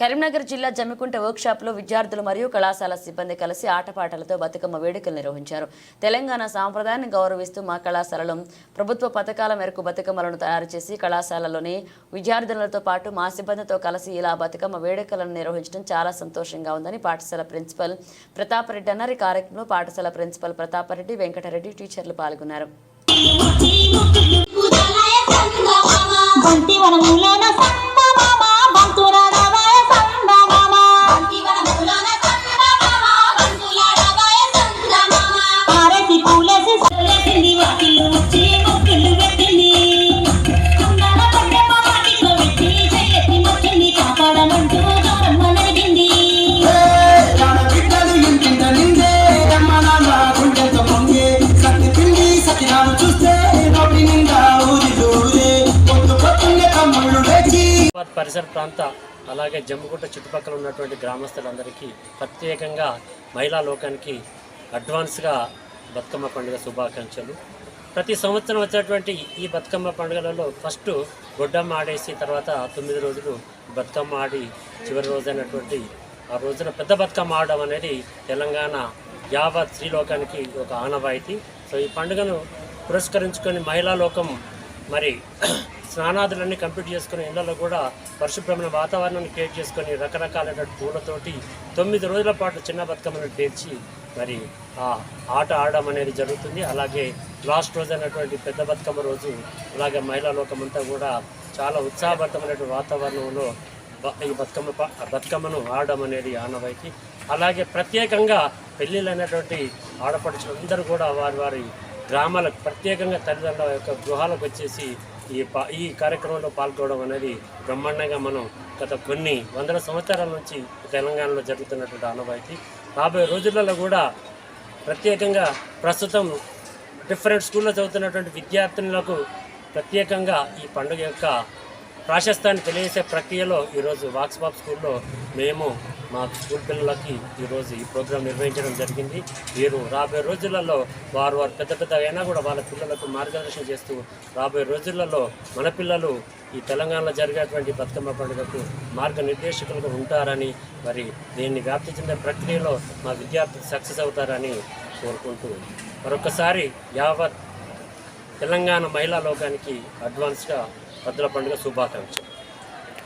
కరీంనగర్ జిల్లా జమ్మికుంట వర్క్షాప్లో విద్యార్థులు మరియు కళాశాల సిబ్బంది కలిసి ఆటపాటలతో బతుకమ్మ వేడుకలు నిర్వహించారు. తెలంగాణ సాంప్రదాయాన్ని గౌరవిస్తూ మా కళాశాలలో ప్రభుత్వ పథకాల మేరకు బతుకమ్మలను తయారు చేసి కళాశాలలోని విద్యార్థులతో పాటు మా సిబ్బందితో కలిసి ఇలా బతుకమ్మ వేడుకలను నిర్వహించడం చాలా సంతోషంగా ఉందని పాఠశాల ప్రిన్సిపల్ ప్రతాప్ రెడ్డి అన్నారు. ఈ కార్యక్రమంలో పాఠశాల ప్రిన్సిపల్ ప్రతాపరెడ్డి వెంకటరెడ్డి టీచర్లు పాల్గొన్నారు. పరిసర ప్రాంత అలాగే జమ్మిగుట్ట చుట్టుపక్కల ఉన్నటువంటి గ్రామస్తులందరికీ ప్రత్యేకంగా మహిళా లోకానికి అడ్వాన్స్గా బతుకమ్మ పండుగ శుభాకాంక్షలు. ప్రతి సంవత్సరం వచ్చేటువంటి ఈ బతుకమ్మ పండుగలలో ఫస్ట్ గొడ్డమ్మ ఆడేసి తర్వాత తొమ్మిది రోజులు బతుకమ్మ ఆడి చివరి రోజైనటువంటి ఆ రోజున పెద్ద బతుకమ్మ ఆడడం అనేది తెలంగాణ యావత్ శ్రీలోకానికి ఒక ఆనవాయితీ. సో ఈ పండుగను పురస్కరించుకొని మహిళా లోకం మరి స్నానాదులన్నీ కంప్లీట్ చేసుకుని ఇళ్ళలో కూడా పరిశుభ్రమైన వాతావరణాన్ని క్రియేట్ చేసుకొని రకరకాలైన పూలతోటి తొమ్మిది రోజుల పాటు చిన్న బతుకమ్మను పేర్చి మరి ఆ ఆట ఆడడం అనేది జరుగుతుంది. అలాగే లాస్ట్ రోజు అయినటువంటి పెద్ద బతుకమ్మ రోజు అలాగే మహిళా లోకమంతా కూడా చాలా ఉత్సాహభరితమైనటువంటి వాతావరణంలో ఈ బతుకమ్మ బతుకమ్మను ఆడడం అనేది ఆనవాయితీ. అలాగే ప్రత్యేకంగా పెళ్ళిళ్ళైనటువంటి ఆడపడుచులందరూ కూడా వారి వారి గ్రామాలకు ప్రత్యేకంగా తల్లిదండ్రుల యొక్క గృహాలకు వచ్చేసి ఈ పా ఈ కార్యక్రమంలో పాల్గొనడం అనేది బ్రహ్మాండంగా మనం గత కొన్ని వందల సంవత్సరాల నుంచి తెలంగాణలో జరుగుతున్నటువంటి ఆనవాయితీ. రాబోయే రోజులలో కూడా ప్రత్యేకంగా ప్రస్తుతం డిఫరెంట్ స్కూల్లో చదువుతున్నటువంటి విద్యార్థినులకు ప్రత్యేకంగా ఈ పండుగ యొక్క ప్రాశస్తాన్ని తెలియజేసే ప్రక్రియలో ఈరోజు వాక్స్బాబ్ స్కూల్లో మేము మా స్కూల్ పిల్లలకి ఈరోజు ఈ ప్రోగ్రాం నిర్వహించడం జరిగింది. వీరు రాబోయే రోజులలో వారు వారు పెద్ద పెద్ద అయినా కూడా వాళ్ళ పిల్లలకు మార్గదర్శనం చేస్తూ రాబోయే రోజులలో మన పిల్లలు ఈ తెలంగాణలో జరిగేటువంటి బతుకమ్మ పండుగకు మార్గనిర్దేశకులుగా ఉంటారని మరి దీన్ని వ్యాప్తి చెందే ప్రక్రియలో మా విద్యార్థులు సక్సెస్ అవుతారని కోరుకుంటూ మరొకసారి యావత్ తెలంగాణ మహిళా లోకానికి అడ్వాన్స్గా పద్దుల పండుగ శుభాకాంక్షలు.